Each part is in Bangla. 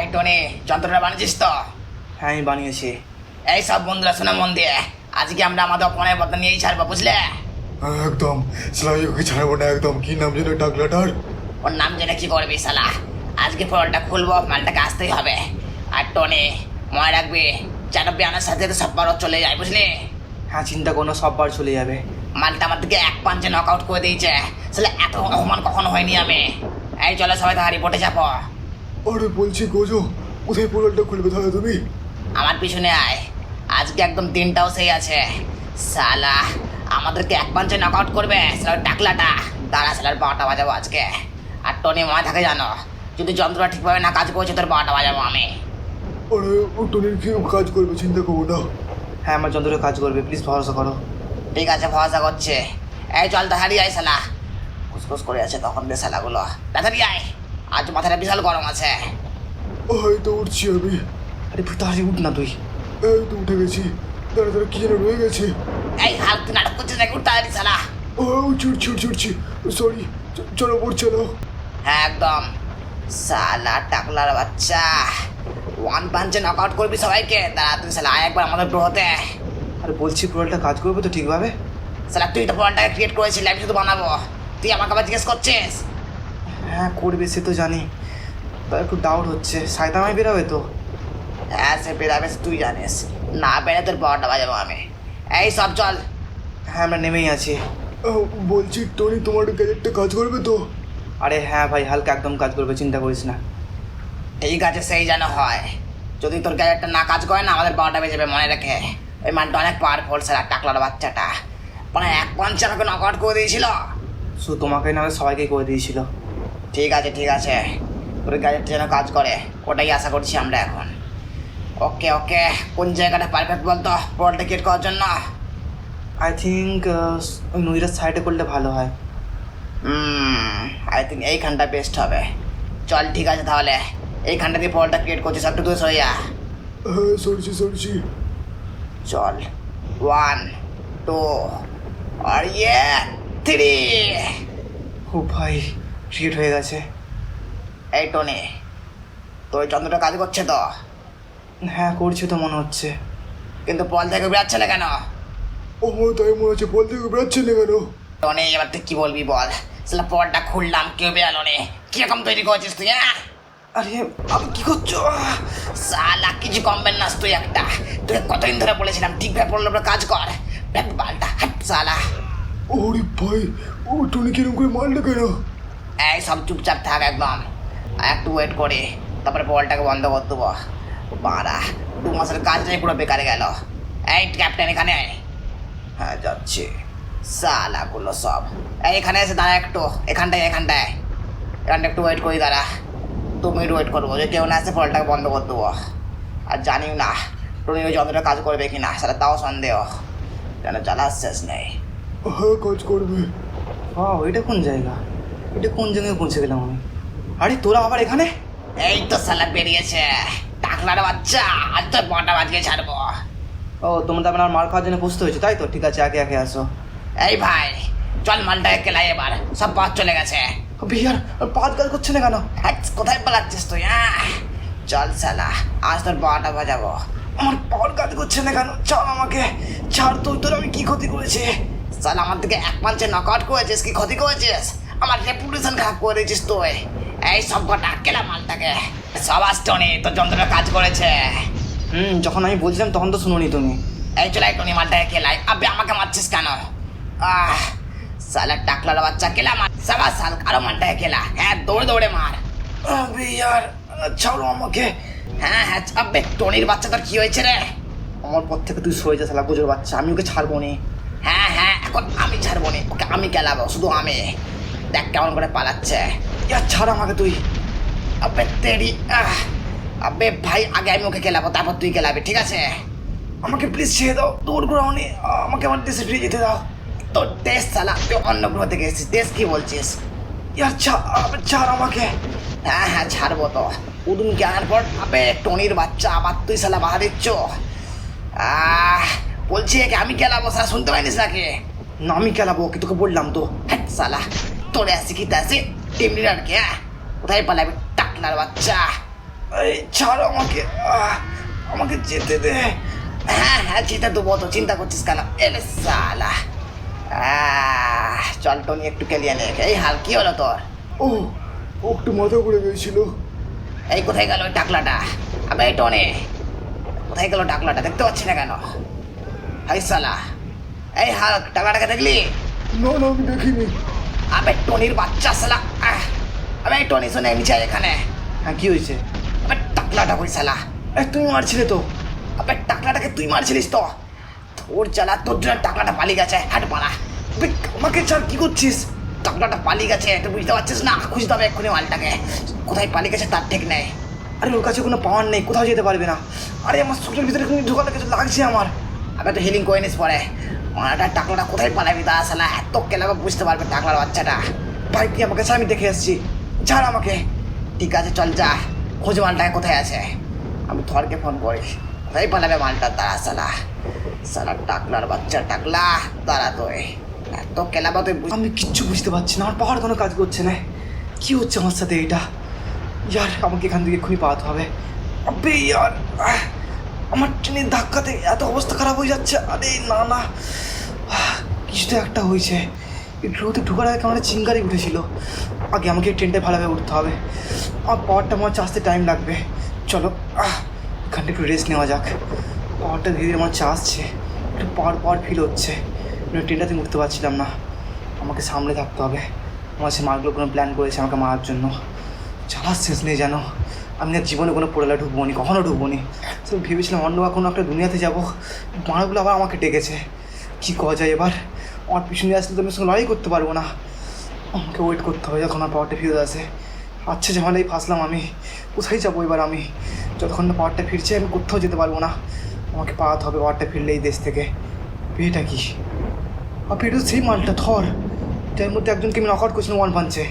এই টনি যন্ত্রটা বানিয়েছিস তো? হ্যাঁ আমি বানিয়েছি। এই সব বন্ধুরা শোনা মন দিয়ে। আজকে আমরা আমাদের অপনের বদলা নিয়েই ছাড়বো বুঝলে? হ্যাঁ, একদম। সেলাই ওকে ছাড়বো না একদম। কি নাম যেন টাকলাটার ওর নাম জেনে কি করবি শালা? আজকে পোলটা খুলবো মালটাকে আসতেই হবে। আর টনি মনে রাখবি যেন বিয়ানের সাথে সাথে সব বড় চলে যায় বুঝলি? হ্যাঁ চিন্তা কোনো সব বার চলে যাবে। মালটা আমার দিকে এক পাঞ্চে নক আউট করে দিয়েছে। আসলে এত অপমান কখনো হয়নি আমি। এই চলো সবাই তাহারি বোটে চাপো আরে বলছি গোজো কোথায় পোলালটা খুলবে তাহলে তুমি? আমার পিছনে আয়। আজকে একদম দিনটাও সেই আছে। সালা আমাদেরকে এক পাঞ্চে নক আউট করবে সালা ওই টাকলাটা। দাঁড়া সালার বারোটা বাজাবো আজকে। আর টনি মনে থাকে জানো যদি যন্ত্রটা ঠিকভাবে না কাজ করছে তোর বারোটা বাজাবো আমি। আরে ও টনির কি কাজ করবে চিন্তা করব না। হ্যাঁ আমার যন্ত্র কাজ করবে প্লিজ ভরসা করো। ঠিক আছে ভরসা করছে। এই চল তাড়াতাড়ি আয় সালা। খুসখুস করে আছে তখন দিয়ে সালাগুলো। তাড়াতাড়ি আয়। আজ মাথাটা বিশাল গরম আছে। ওই তো উঠছি আমি। আরে তাড়াতাড়ি উঠ না তুই। এই তো উঠে গেছি। দাঁড়া দাঁড়া কি যেন রয়ে গেছে। এই হাল তুই নাটক করছিস নাকি? উঠ তাড়াতাড়ি সালা ও ছুটছি ছুটছি সরি চলো ওর চলো। হ্যাঁ একদম। সালা টাকলার বাচ্চা। ওয়ান পাঞ্চে নক আউট করবি সবাইকে। দাঁড়া তুই সালা আয় একবার আমাদের গ্রহতে। আরে বলছি পোলালটা কাজ করবে তো ঠিকভাবে? সালা তুই তো পয়েন্টটাকে ক্রিয়েট করেছিলি আমি শুধু বানাবো। তুই আমাকে আবার জিজ্ঞেস করছিস? হ্যাঁ করবে সে তো জানি। তা একটু ডাউট হচ্ছে। সায়দামাই বেরোবে তো? হ্যাঁ সে বেরাবে তুই জানিস। না বেড়ে তোর বারোটা বাজাবো আমি। এই সব চল। হ্যাঁ আমরা নেমেই আছি। বলছি টনি তোমার গ্যাজেটটা কাজ করবে তো? আরে হ্যাঁ ভাই হালকা একদম কাজ করবে চিন্তা করিস না। ঠিক আছে সেই যেন হয়। যদি তোর গ্যাজেটটা না কাজ করে না আমাদের বারোটা বেজে যাবে মনে রেখে। ওই মানটা অনেক পাওয়ারফুল স্যার টাকলার বাচ্চাটা। মানে এক পঞ্চে আমাকে নক আউট করে দিয়েছিল। শুধু তোমাকে না সবাইকে করে দিয়েছিল। ঠিক আছে ঠিক আছে। গ্যাজেটটা যেন কাজ করে ওটাই আশা করছি আমরা এখন। ওকে ওকে কোন জায়গাটা পারফেক্ট বলতো? বলটা ক্রিয়েট করার জন্য। আই থিঙ্ক ওই নদীটার সাইডে করলে ভালো হয়। আই থিঙ্ক এইখানটা বেস্ট হবে। চল ঠিক আছে তাহলে। এইখানটা দিয়ে বলটা ক্রিয়েট করছিস একটু দূরে সরে যা। হ্যাঁ সরছি সরছি। চল। ওয়ান টু আর ইয়ে থ্রি ও ভাই। ক্রিয়েট হয়ে গেছে। এই টনি তোর যন্ত্রটা কাজ করছে তো? হ্যাঁ করছে তো মনে হচ্ছে। কিন্তু বল থেকে বেরাচ্ছে না কেন? ও তাই মনে হচ্ছে বল থেকে বেরোচ্ছে না কেন? টনি এবার তুই কি বলবি বল? সেটা পরটা খুললাম কেউ বেরালো নে। কীরকম তৈরি করছিস তুই হ্যাঁ? আরে আমি কি করছ? সালা কিছু কমবেন না তুই একটা। তোকে কতদিন ধরে বলেছিলাম ঠিকভাবে পড়লে কাজ কর। ব্যাগ পাল্টা হাট সালা ওরে ভাই ও টনি কিরম করে মারলো কেন? এই সব চুপচাপ থাক একদম। একটু ওয়েট করে তারপরে বলটাকে বন্ধ করে দেবো। বাড়া দু মাসের কাজটাই পুরো বেকারে গেল। এই ক্যাপ্টেন এখানে। হ্যাঁ যাচ্ছি। সালাগুলো সব। এই এখানে এসে দাঁড়া একটু এখানটায় এখানটায়। এখানটা একটু ওয়েট করি দাঁড়া। মিনিট ওয়েট করব যে কেউ না আসে ফলটাকে বন্ধ করে দেবো। আর জানিও না টনি ওই যন্ত্রটা কাজ করবে কি না সেটা তাও সন্দেহ। যেন জ্বালার শেষ নেই। হ্যাঁ কাজ করবে। ও ওইটা কোন জায়গা? এটা কোন জায়গায় পৌঁছে গেলাম আমি? আরে তোরা আবার এখানে? এই তো সালা বেরিয়েছে। টাকলার বাচ্চা আজ তো বটা বাজিয়ে ছাড়বো। ও তোমরা আমার মার খাওয়ার জন্য বুঝতে হয়েছে? তাই তো? ঠিক আছে আগে আগে আসো। এই ভাই চল মালটাকে কেলাই এবার। সব পথ চলে গেছে। বিহার পাঁচ কাজ করছে না কেন? হ্যাট, কোথায় পালাচ্ছিস তুই হ্যাঁ? চল সালা আজ তোর বারোটা বাজাবো। আমার পাওয়ার কাজ করছে না কেন? ছাড় আমাকে। ছাড় তুই তোর আমি কি ক্ষতি করেছি? সালা আমার দিকে এক পাঞ্চে নকআউট করেছিস কি ক্ষতি করেছিস? আমার রেপুটেশন খারাপ করে দিয়েছিস তুই। এই সব কটা কেলা মালটাকে সব আসতো নি তোর যন্ত্রটা কাজ করেছে। হুম যখন আমি বলছিলাম তখন তো শুনোনি তুমি। এই চলে একটু মালটাকে খেলাই আবে আমাকে মারছিস কেন? আহ সালা টাকলার বাচ্চা খেলা মার সাবা সাল আরও মালটাকে খেলা। হ্যাঁ দৌড়ে দৌড়ে মার। বিহার ছাড়ো আমাকে। হ্যাঁ হ্যাঁ আবে টনির বাচ্চা তোর কি হয়েছে রে? আমার পর থেকে তুই সরে যা শালা গুজোর বাচ্চা। আমি ওকে ছাড়বো নি। হ্যাঁ হ্যাঁ এখন আমি ছাড়বো নি। ওকে আমি খেলাবো শুধু আমি। দেখ কেমন করে পালাচ্ছে। ইয়ার ছাড় আমাকে তুই। আবে তেরি, আহ। আবে ভাই, আগে আমি ওকে খেলাবো, তারপর তুই খেলাবি, ঠিক আছে? আমাকে প্লিজ ছেড়ে দাও দৌড় করে আমি আমাকে আমার দেশে ফিরে যেতে দাও। তোর দেশ সালা তুই অন্য গ্রহ থেকে এসেছিস, দেশ কি বলছিস? ইয়ার ছাড় আমাকে। হ্যাঁ হ্যাঁ ছাড়বো তো। উদুম জ্ঞানের পর? আবে টনির বাচ্চা, আবার তুই সালা বাধা দিচ্ছ? আহ, বলছি একে, আমি খেলাবো সালা শুনতে পাইনিস নাকি? না, আমি খেলাবো, ওকে তোকে বললাম তো। হ্যাট সালা তোরে আসি কি তাসি টিম লিডারকে হ্যাঁ কোথায় পালাবি টাকলার বাচ্চা। এই ছাড় আমাকে আমাকে যেতে দে। হ্যাঁ হ্যাঁ চিন্তা দেবো তো চিন্তা করছিস কেন? এলে সালা। চল টনি একটু কেলিয়ে নে এই হাল কি হলো তোর? ও একটু মাথা করে গেছিল এই কোথায় গেল ওই টাকলাটা? আবে এই টনে কোথায় গেল টাকলাটা? দেখতে পাচ্ছি না কেন? হাই সালা। এই হাল টাকলাটাকে দেখলি? না না আমি দেখিনি। আবে টনির বাচ্চা সালা আবে টনি শোনে নিচে এখানে। হ্যাঁ কি হয়েছে? আবে টাকলাটা কই সালা এই তুমি মারছিলে তো। আবে টাকলাটাকে তুই মারছিলিস তো? তোর চালা তোর জন্য টাকলাটা পালিয়ে গেছে। হাট পালা আমাকে ছাড় কি করছিস? টাকলাটা পালিয়ে গেছে তুই বুঝতে পারছিস না? খুঁজতে হবে এক্ষুনি মালটাকে। কোথায় পালিয়ে গেছে তার ঠিক নেই। আরে ওর কাছে কোনো পাওয়ার নেই কোথাও যেতে পারবে না। আরে আমার সুটের ভিতরে কোনো ঢোকালে কিছু লাগছে আমার। আবে তো হিলিং করে নিস পরে। মারাটা টাকলাটা কোথায় পালাবি তা সালা এত কেলাবে বুঝতে পারবে টাকলার বাচ্চাটা। ভাই তুই আমাকে? আমি দেখে এসেছি। ছাড় আমাকে। ঠিক আছে চল যা। খোঁজ মালটাকে কোথায় আছে? আমি থরকে ফোন করি কোথায় পালাবে মালটা তারা সালা সালা টাকলার বাচ্চা টাকলা। তারা। তো এত কেলাবা তুই আমি কিচ্ছু বুঝতে পারছি না। আমার পাওয়ার কোনো কাজ করছে না। কি হচ্ছে আমার সাথে এটা? ইয়ার আমাকে এখান থেকে এক্ষুনি পাওয়াতে হবে। আবে ইয়ার। আমার ট্রেনের ধাক্কাতে এত অবস্থা খারাপ হয়ে যাচ্ছে। আরে না না। কিছু তো একটা হয়েছে। ড্রোতে ঢোকার আগে কেমন চিঙ্গারি উঠেছিল। আগে আমাকে এই ট্রেনটায় ভালোভাবে উঠতে হবে। আমার পাওয়ারটা হচ্ছে আসতে টাইম লাগবে। চলো এখানটা একটু রেস্ট নেওয়া যাক। পাওয়ারটা ধীরে ধীরে আমার আসছে। একটু পাওয়ার পাওয়ার ফিল হচ্ছে। ট্রেনটাতে উঠতে পারছিলাম না। আমাকে সামনে থাকতে হবে। আমার সে মারগুলো কোনো প্ল্যান করেছে আমাকে মারার জন্য। চালার শেষ নেই যেন। আমি আর জীবনে কোনো পড়ালা ঢুকবো নি কখনো ঢুকবো নি তো ভেবেছিলাম অন্য কোনো একটা দুনিয়াতে যাব। মারগুলো আবার আমাকে ডেকেছে। কী করা যায় এবার? আমার পিছনে আসলে তো আমি সঙ্গে লড়াই করতে পারব না। আমাকে ওয়েট করতে হবে যখন আমার পাওয়ারটা ফিরে আসে। আচ্ছা ঝামেলাই ফাঁসলাম আমি। কোথায় যাব এবার আমি? যতক্ষণ না পাওয়ারটা ফিরছে, আমি কোথাও যেতে পারব না। আমাকে পাওয়াতে হবে পাওয়ারটা ফিরলে এই দেশ থেকে। বিয়েটা কি? আর তো সেই মালটা থর যার মধ্যে একজনকে আমি নক আউট করছিলাম ওয়ান পাঞ্চে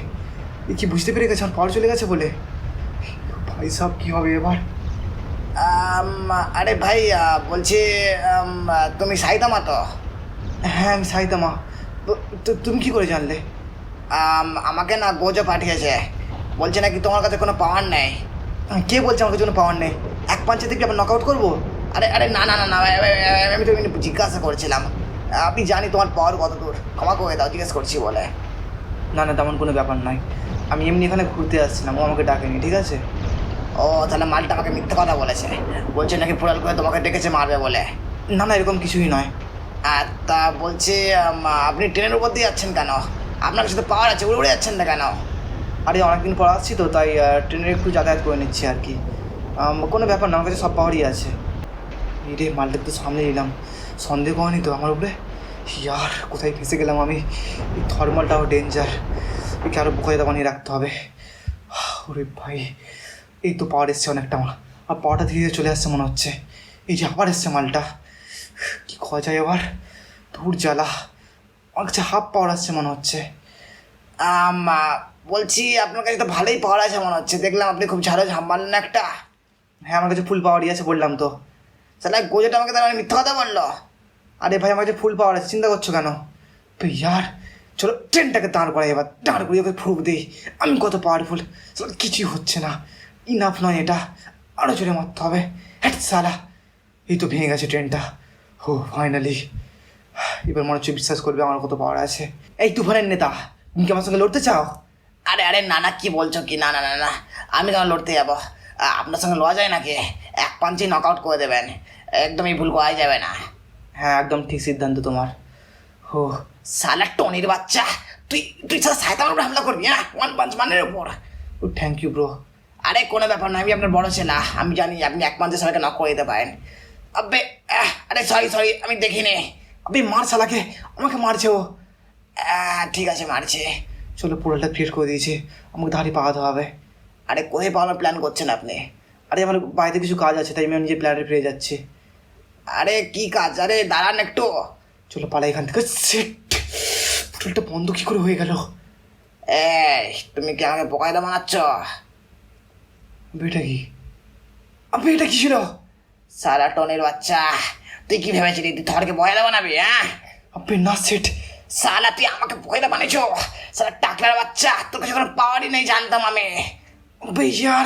কি বুঝতে পেরে গেছে? আমার পাওয়ার চলে গেছে বলে? ভাই সাহেব কী হবে এবার? আরে ভাই বলছি তুমি সাইদামা তো? হ্যাঁ আমি সাইতামা। তো- তুমি কি করে জানলে? আমাকে না গোজো পাঠিয়েছে। বলছে নাকি তোমার কাছে কোনো পাওয়ার নেই। কে বলছে আমাকে জন্য পাওয়ার নেই? এক পাঞ্চে থেকে আবার নক আউট করব? আরে আরে না না না না আমি তো জিজ্ঞাসা করছিলাম। আপনি জানি তোমার পাওয়ার কত দূর। আমাকে করে দাও জিজ্ঞেস করছি বলে। না না তেমন কোনো ব্যাপার নয় আমি এমনি এখানে ঘুরতে আসছিলাম ও আমাকে ডাকেনি ঠিক আছে? ও, তাহলে মালটা আমাকে মিথ্যে কথা বলেছে। বলছে নাকি পুরাল করে তোমাকে ডেকেছে মারবে বলে। না না, এরকম কিছুই নয়। আর তা বলছি আপনি ট্রেনের উপর দিয়ে যাচ্ছেন কেন? আপনার কাছে তো পাওয়ার আছে, উড়ে উড়ে যাচ্ছেন না কেন? আরে, অনেকদিন পর আসছি তো, তাই ট্রেনের একটু যাতায়াত করে নিচ্ছি আর কি। কোনো ব্যাপার না, আমার কাছে সব পাওয়ারই আছে। রে, মালটা তো সামনে নিলাম। সন্দেহ হয়নি তো আমার উপরে? ইয়ার, কোথায় ফেসে গেলাম আমি? থর্মালটাও ডেঞ্জার একে আরও বোকায় বানিয়ে রাখতে হবে। ওরে ভাই। এই তো পাওয়ার এসছে অনেকটা আমার। আর পাওয়ারটা ধীরে ধীরে চলে আসছে মনে হচ্ছে। এই যে আবার এসছে মালটা। কি খাওয়া যায় আবার? ধূর জ্বালা। কাছে হাফ পাওয়ার আসছে মনে হচ্ছে। আম, বলছি আপনার কাছে তো ভালোই পাওয়ার আছে মনে হচ্ছে। দেখলাম আপনি খুব ঝাড়ো ঝাম মারলেন একটা? হ্যাঁ আমার কাছে ফুল পাওয়ারই আছে বললাম তো। তাহলে গোজোটা আমাকে মানে মিথ্যা কথা বলল? আরে ভাই আমার কাছে ফুল পাওয়ার আছে। চিন্তা করছ কেন? তো ইয়ার চলো ট্রেনটাকে দাঁড় করাই এবার। দাঁড় করিয়ে ওকে ফুক দিই। আমি কত পাওয়ারফুল কিছুই হচ্ছে না। ইনাফ নয় এটা। আরও জোরে মারতে হবে। হ্যাট সালা। এই তো ভেঙে গেছে ট্রেনটা। হো ফাইনালি এবার মনে হচ্ছে বিশ্বাস করবে আমার কত পাওয়ার আছে। এই তুফানের নেতা তুমি কি আমার সঙ্গে লড়তে চাও? আরে আরে না না কি বলছো কি? না না না না। আমি কেন লড়তে যাব? আপনার সঙ্গে লওয়া যায় নাকি? এক পাঞ্চে নক আউট করে দেবেন। একদমই ভুল করা যাবে না। হ্যাঁ একদম ঠিক সিদ্ধান্ত তোমার। হো। সালা টনির বাচ্চা তুই তুই সায়তানের উপর হামলা করবি হ্যাঁ? ওয়ান পাঞ্চ মানের উপর। ও থ্যাংক ইউ ব্রো আরে, কোনো ব্যাপার না আমি আপনার বড় ছেলে। আমি জানি আপনি এক পাঞ্চে সবাইকে নক করে দিতে পারেন। আব্বে আরে সরি সরি আমি দেখিনি। আবে মার শালাকে, আমাকে মারছে ও। ঠিক আছে, মারছে। চলো পোর্টালটা ক্রিয়েট করে দিয়েছে। আমাকে ধারে পাওয়াতে হবে। আরে, কোথায় পাওয়ার প্ল্যান করছেন আপনি? আরে, আমার বাড়িতে কিছু কাজ আছে, তাই আমি নিজের প্ল্যানে ফিরে যাচ্ছি। আরে, কি কাজ? আরে, দাঁড়ান একটু। চলো, পালা এখান থেকে। সেট পোর্টালটা বন্ধ কী করে হয়ে গেল? এই, তুমি কি আমাকে বোকায়দা বানাচ্ছ? বেটা কি? আপনি এটা কি ছিল? সারা টনের বাচ্চা। তুই কি ভেবেছিলি? তুই থরকে বয়লা বানাবি হ্যাঁ? আপনি না সেট। সালা তুই আমাকে বয়লা বানিয়েছ? সালা টাকলার বাচ্চা তোর কাছে কোনো পাওয়ারই নেই জানতাম আমি। বেজার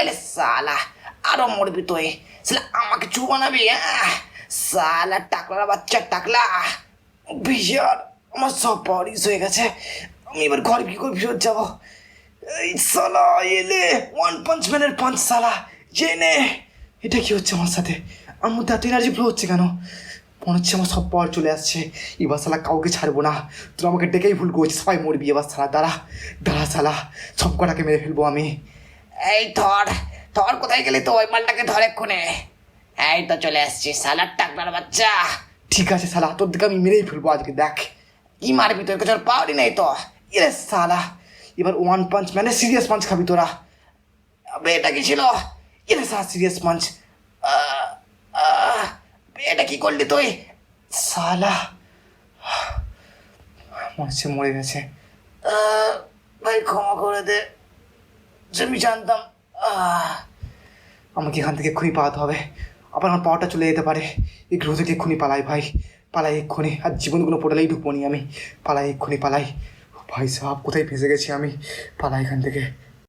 এলে সালা আরও মরবি তুই। সালা আমাকে চু বানাবি হ্যাঁ? সালা টাকলার বাচ্চা টাকলা। বেজার আমার সব পাওয়ারিস হয়ে গেছে। আমি এবার ঘর কি করে ফেরত যাব? এই সালা এলে ওয়ান পাঞ্চ ম্যানের পাঁচ সালা। জেনে। এটা কি হচ্ছে আমার সাথে? আমার মধ্যে এত এনার্জি ফ্লো হচ্ছে কেন? মনে হচ্ছে আমার সব পাওয়ার চলে আসছে। এবার সালা কাউকে ছাড়বো না। তুই আমাকে ডেকেই ভুল করছিস সবাই মরবি এবার সালা দাঁড়া। দাঁড়া সালা সব কটাকে মেরে ফেলব আমি। এই ধর ধর কোথায় গেলি তো ওই মালটাকে ধর এক্ষুনে। এই তো চলে আসছি সালার টাকলার বাচ্চা। ঠিক আছে সালা তোর দিকে আমি মেরেই ফেলব আজকে দেখ। কি মারবি তোর কাছে? পাওয়ারই নেই তো। ইরে সালা এবার ওয়ান পাঞ্চ ম্যানে সিরিয়াস পাঞ্চ খাবি তোরা। এটা কি ছিল? ইরে সালা সিরিয়াস পাঞ্চ এটা কি করলি তুই? সালা মনে মরে গেছে। ভাই ক্ষমা করে দে। আমি জানতাম আমাকে এখান থেকে এক্ষুনি পালাতে হবে। আবার আমার পাওয়ারটা চলে যেতে পারে। এই গ্রহ থেকে এক্ষুনি পালাই ভাই। পালাই এক্ষুনি। আর জীবনগুলো পোটালেই ঢুকবো নি আমি। পালাই এক্ষুনি, পালাই। ভাই সাহাব কোথায় ফেসে গেছি আমি পালাই এখান থেকে